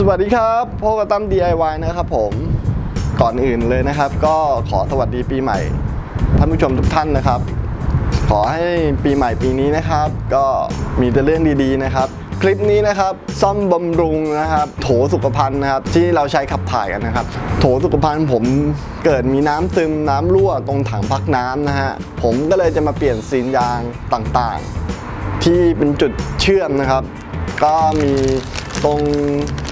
สวัสดีครับพบกับตั้ม DIY นะครับผมก่อนอื่นเลยนะครับ ก็ขอสวัสดีปีใหม่ ท่านผู้ชมทุกท่านนะครับ ขอให้ปีใหม่ปีนี้นะครับ ก็มีแต่เรื่องดีๆนะครับ คลิปนี้นะครับ ซ่อมบำรุงนะครับ โถสุขภัณฑ์นะครับ ที่เราใช้ขับถ่ายกันนะครับ โถสุขภัณฑ์ผมเกิดมีน้ำซึมน้ำรั่วตรงถังพักน้ำนะฮะผมก็เลยจะมาเปลี่ยนซีนยางต่างๆ ที่เป็นจุดเชื่อมนะครับ ก็มีตรง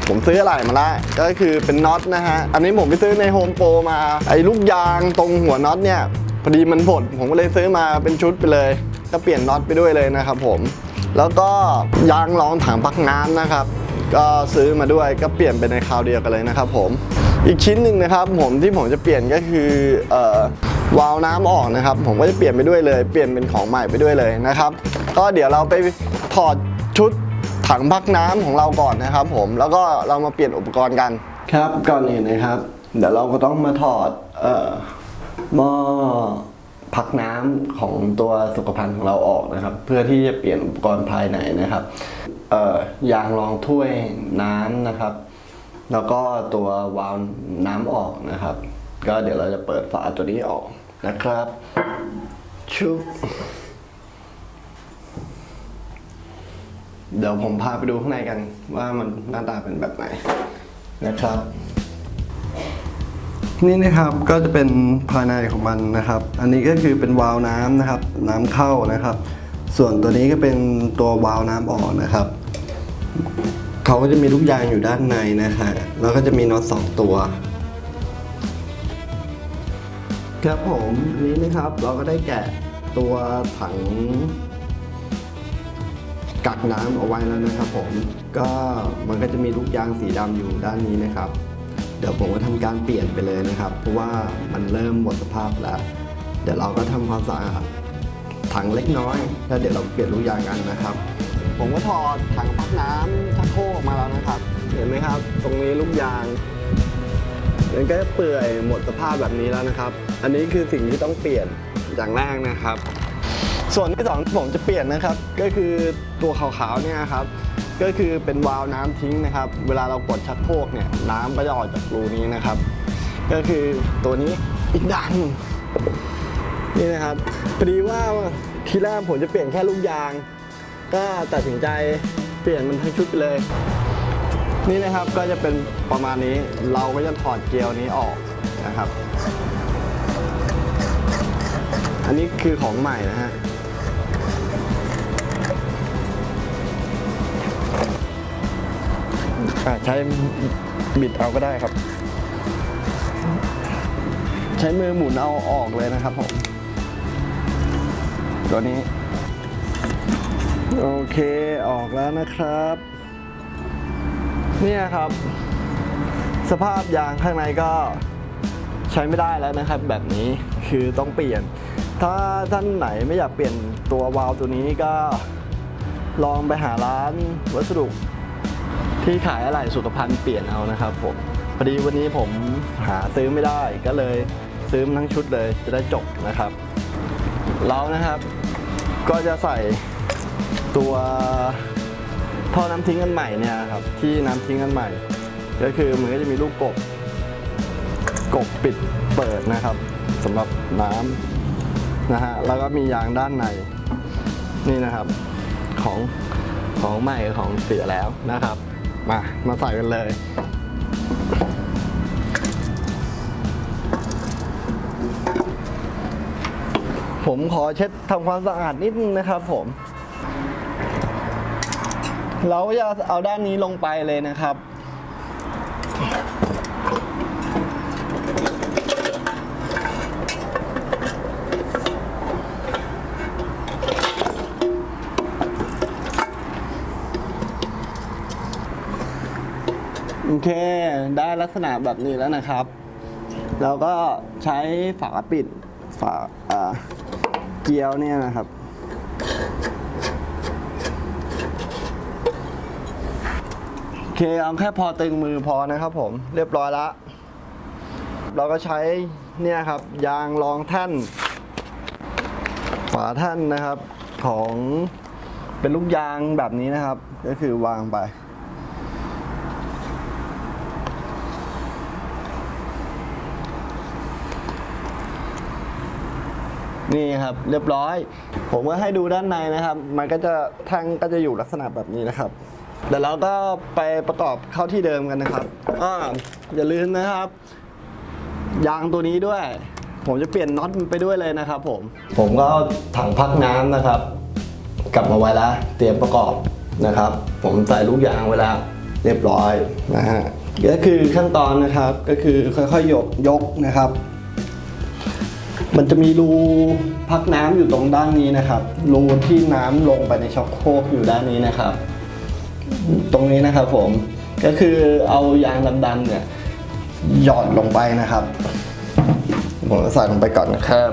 ผมซื้ออะไรมาแล้วก็คือเป็นน็อตนะฮะ อันนี้ผมไปซื้อในโฮมโปรมา ไอ้ลูกยางตรงหัวน็อตเนี่ย พอดีมันผดผมก็เลยซื้อมาเป็นชุดไปเลย ก็เปลี่ยนน็อตไปด้วยเลยนะครับผม แล้วก็ยางรองถังพักน้ำนะครับ ก็ซื้อมาด้วยก็เปลี่ยนไปในคราวเดียวกันเลยนะครับผม อีกชิ้นหนึ่งนะครับผมที่ผมจะเปลี่ยนก็คืออวาล์วน้ำออกนะครับ ผมก็จะเปลี่ยนไปด้วยเลย เปลี่ยนเป็นของใหม่ไปด้วยเลยนะครับ ก็เดี๋ยวเราไปถอด ถังพักน้ำของเราก่อนนะครับผมแล้วก็เรามาเปลี่ยนอุปกรณ์กัน ครับก่อนอื่นนะครับ เดี๋ยวเราก็ต้องมาถอดเอ่อหม้อพักน้ำของตัวสุขภัณฑ์ของเราออกนะครับ เพื่อที่จะเปลี่ยนอุปกรณ์ภายในนะครับเอ่อยางรองถ้วยน้ำนะครับ แล้วก็ตัววาล์วน้ำออกนะครับ ก็เดี๋ยวเราจะเปิดฝาตัวนี้ออกนะครับชุบ เดี๋ยวผมพาไปดูข้างในกัน ว่ามันหน้าตาเป็นแบบไหนนะครับ นี่นะครับก็จะเป็นภายในของมันนะครับ อันนี้ก็คือเป็นวาล์วน้ำนะครับ น้ำเข้านะครับ ส่วนตัวนี้ก็เป็นตัววาล์วน้ำออกนะครับเขาก็จะมีลูกยางอยู่ด้านในนะฮะแล้วก็จะมีน็อตสองตัวครับผมนนี้นะครับเราก็ได้แกะตัวถัง กักน้ำเอาไว้แล้วนะครับผมก็มันก็จะมีลูกยางสีดำอยู่ด้านนี้นะครับ เดี๋ยวผมก็ทำการเปลี่ยนไปเลยนะครับ เพราะว่ามันเริ่มหมดสภาพแล้ว เดี๋ยวเราก็ทำความสะอาดถังเล็กน้อย แล้วเดี๋ยวเราเปลี่ยนลูกยางกันนะครับ ผมก็ถอดถังพักน้ำชักโครกออกมาแล้วนะครับ เห็นไหมครับ ตรงนี้ลูกยางมันก็จะเปื่อยหมดสภาพแบบนี้แล้วนะครับ อันนี้คือสิ่งที่ต้องเปลี่ยนอย่างแรกนะครับ ส่วนที่สองที่ผมจะเปลี่ยนนะครับ ก็คือตัวขาวๆเนี่ยครับก็คือเป็นวาล์วน้ำทิ้งนะครับ เวลาเรากดชักโครกเนี่ยน้ำก็จะออกจากรูนี้นะครับ ก็คือตัวนี้อีกด้านนี่นะครับพอดีว่าทีแรกผมจะเปลี่ยนแค่ลูกยาง ก็ตัดสินใจเปลี่ยนมันทั้งชุดเลย นี่นะครับก็จะเป็นประมาณนี้เราก็จะถอดเกลียวนี้ออกนะครับ อันนี้คือของใหม่นะฮะ อะใช้บิดเอาก็ได้ครับ ใช้มือหมุนเอาออกเลยนะครับผมตัวนี้ โอเคออกแล้วนะครับ เนี่ยครับ สภาพยางข้างในก็ใช้ไม่ได้แล้วนะครับ แบบนี้คือต้องเปลี่ยน ถ้าท่านไหนไม่อยากเปลี่ยนตัววาล์วตัวนี้ก็ลองไปหาร้านวัสดุ ที่ขายอะไหล่สุขภัณฑ์เปลี่ยนเอานะครับผมพอดีวันนี้ผมหาซื้อไม่ได้ก็เลยซื้อทั้งชุดเลยจะได้จบนะครับเรานะครับ ก็จะใส่ตัวท่อน้ำทิ้งอันใหม่เนี่ยครับที่น้ำทิ้งอันใหม่ ก็คือมันก็จะมีลูกกบกบปิดเปิดนะครับสำหรับน้ำนะฮะแล้วก็มียางด้านในนี่นะครับของของใหม่ของเสียแล้วนะครับ มา มาใส่กันเลย ผมขอเช็ดทำความสะอาดนิดนึงนะครับผม เราจะเอาด้านนี้ลงไปเลยนะครับ โอเค ได้ลักษณะแบบนี้แล้วนะครับเราก็ใช้ฝาปิดฝาเกลียวเนี่ยนะครับ โอเคเอาแค่พอตึงมือพอนะครับผมเรียบร้อยละ เราก็ใช้เนี่ยครับ ยางรองแท่นฝาแท่นนะครับของเป็นลูกยางแบบนี้นะครับ ก็คือวางไป นี่ครับเรียบร้อย ผมก็ให้ดูด้านในนะครับ มันก็จะท่งก็จะอยู่ลักษณะแบบนี้นะครับเดี๋ยวเราก็ไปประกอบเข้าที่เดิมกันนะครับอ่าอย่าลืมนะครับ ยางตัวนี้ด้วย ผมจะเปลี่ยนน็อตมันไปด้วยเลยนะครับ ผม ผมก็เอาถังพักน้ำนะครับ กลับมาไว้แล้วเตรียมประกอบนะครับ ผมใส่ลูกยางไว้แล้วเรียบร้อยนะฮะก็คือขั้นตอนนะครับก็คือค่อยๆยกยกนะครับ มันจะมีรูพักน้ำอยู่ตรงด้านนี้นะครับ รูที่น้ำลงไปในช็อคโคกอยู่ด้านนี้นะครับ ตรงนี้นะครับผม ก็คือเอายางดำๆเนี่ยหยอดลงไปนะครับ ผมจะใส่ลงไปก่อนนะครับ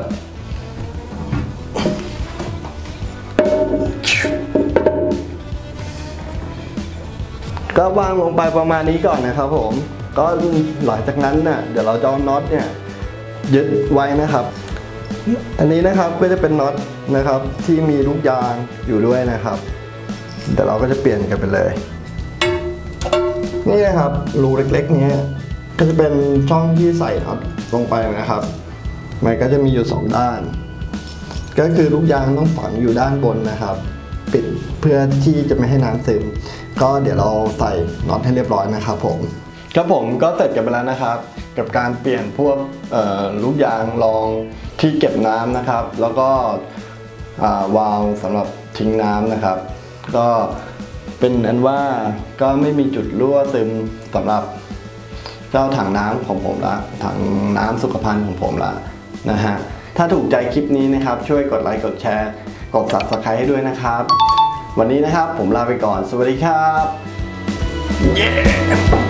ก็วางลงไปประมาณนี้ก่อนนะครับผม ก็หลังจากนั้นน่ะเดี๋ยวเราจะเอาน็อตเนี่ยยึดไว้นะครับ อันนี้นะครับก็จะเป็นน็อตนะครับที่มีลูกยางอยู่ด้วยนะครับเดี๋ยวเราก็จะเปลี่ยนกันไปเลย นี่นะครับรูเล็กๆ นี้ก็จะเป็นช่องที่ใส่น็อตลงไปนะครับ มันก็จะมีอยู่สองด้าน ก็คือลูกยางต้องฝังอยู่ด้านบนนะครับ ปิดเพื่อที่จะไม่ให้น้ำซึม ก็เดี๋ยวเราใส่น็อตให้เรียบร้อยนะครับผมครับผมก็เสร็จกันไปแล้วนะครับ กับการเปลี่ยนพวกลูกยางรองที่เก็บน้ำนะครับ แล้วก็วาล์วสำหรับทิ้งน้ำนะครับ ก็เป็นอันว่าก็ไม่มีจุดรั่วซึมสำหรับเจ้าถังน้ำของผมละถังน้ำสุขภัณฑ์ของผมละนะฮะถ้าถูกใจคลิปนี้นะครับ ช่วยกดไลค์กดแชร์ กด subscribe ให้ด้วยนะครับ วันนี้นะครับผมลาไปก่อน สวัสดีครับเย้